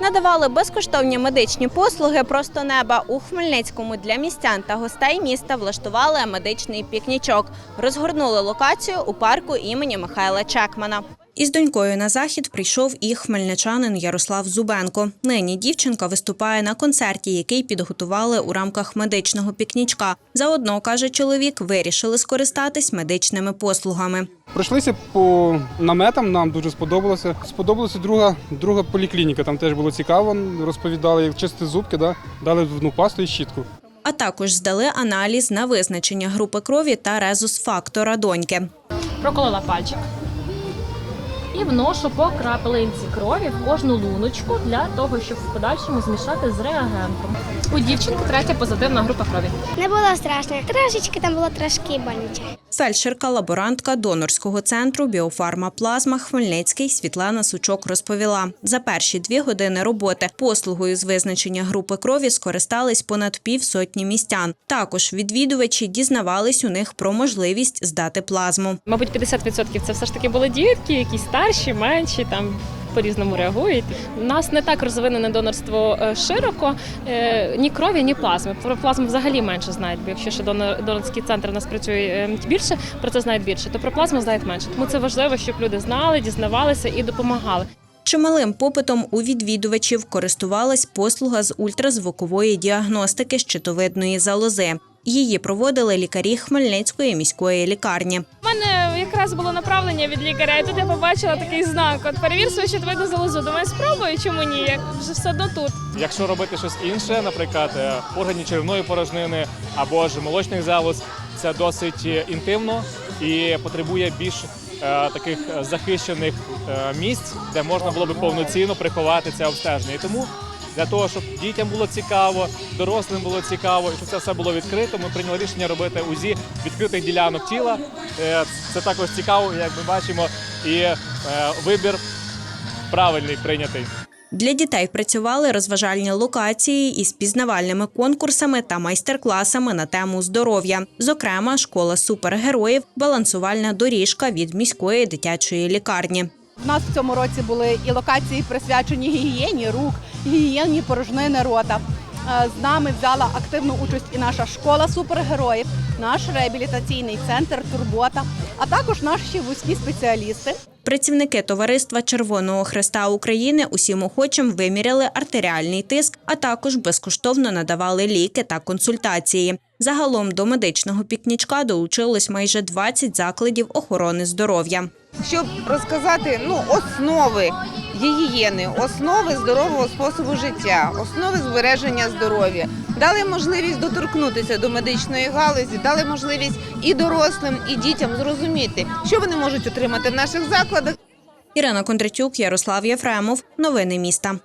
Надавали безкоштовні медичні послуги просто неба у Хмельницькому для містян та гостей міста влаштували медичний пікнічок. Розгорнули локацію у парку імені Михайла Чекмана. Із донькою на захід прийшов і хмельничанин Ярослав Зубенко. Нині дівчинка виступає на концерті, який підготували у рамках медичного пікнічка. Заодно каже чоловік, вирішили скористатись медичними послугами. Пройшлися по наметам, нам дуже сподобалося. Сподобалася друга, друга поліклініка, там теж було цікаво, розповідали, як чистити зубки, да? дали зубну пасту і щітку. А також здали аналіз на визначення групи крові та резус-фактора доньки. проколола пальчик і вношу по крапелинці крові в кожну луночку для того, щоб в подальшому змішати з реагентом. У дівчинки третя позитивна група крові. Не було страшно. Трошечки там було трошки боляче. Фельдшерка, лаборантка донорського центру Біофарма Плазма Хмельницький Світлана Сучок розповіла, за перші дві години роботи послугою з визначення групи крові скористались понад півсотні містян. Також відвідувачі дізнавались у них про можливість здати плазму. Мабуть, 50% це все ж таки були дітки, якісь старші, менші там. По-різному реагують. У нас не так розвинене донорство е, широко, е, ні крові, ні плазми. Про плазму взагалі менше знають, бо якщо ще донор- донорський центр у нас працює е, більше, про це знають більше, то про плазму знають менше. Тому це важливо, щоб люди знали, дізнавалися і допомагали. Чималим попитом у відвідувачів користувалась послуга з ультразвукової діагностики щитовидної залози. Її проводили лікарі Хмельницької міської лікарні. У мене якраз було направлення від лікаря, і тут я побачила такий знак. От перевір свою щитовидну залозу. Думаю, спробую, чому ні? Як вже все одно тут. Якщо робити щось інше, наприклад, е, органі черевної порожнини або ж молочних залоз, це досить е, інтимно і потребує більш е, таких захищених місць, де можна було би повноцінно приховати це обстеження. І тому для того, щоб дітям було цікаво, дорослим було цікаво, і щоб це все було відкрито, ми прийняли рішення робити УЗІ відкритих ділянок тіла. Е, Це також цікаво, як ми бачимо, і е, вибір правильний прийнятий. Для дітей працювали розважальні локації із пізнавальними конкурсами та майстер-класами на тему здоров'я. Зокрема, школа супергероїв, балансувальна доріжка від міської дитячої лікарні. У нас в цьому році були і локації присвячені гігієні рук, гігієні порожнини рота. Е, З нами взяла активну участь і наша школа супергероїв, наш реабілітаційний центр Турбота, а також наші вузькі спеціалісти. Працівники товариства Червоного Хреста України усім охочим виміряли артеріальний тиск, а також безкоштовно надавали ліки та консультації. Загалом до медичного пікнічка долучилось майже 20 закладів охорони здоров'я. щоб розказати ну, основи гігієни, основи здорового способу життя, основи збереження здоров'я. Дали можливість доторкнутися до медичної галузі, дали можливість і дорослим, і дітям зрозуміти, що вони можуть отримати в наших закладах. Ірина Кондратюк, Ярослав Єфремов. Новини міста.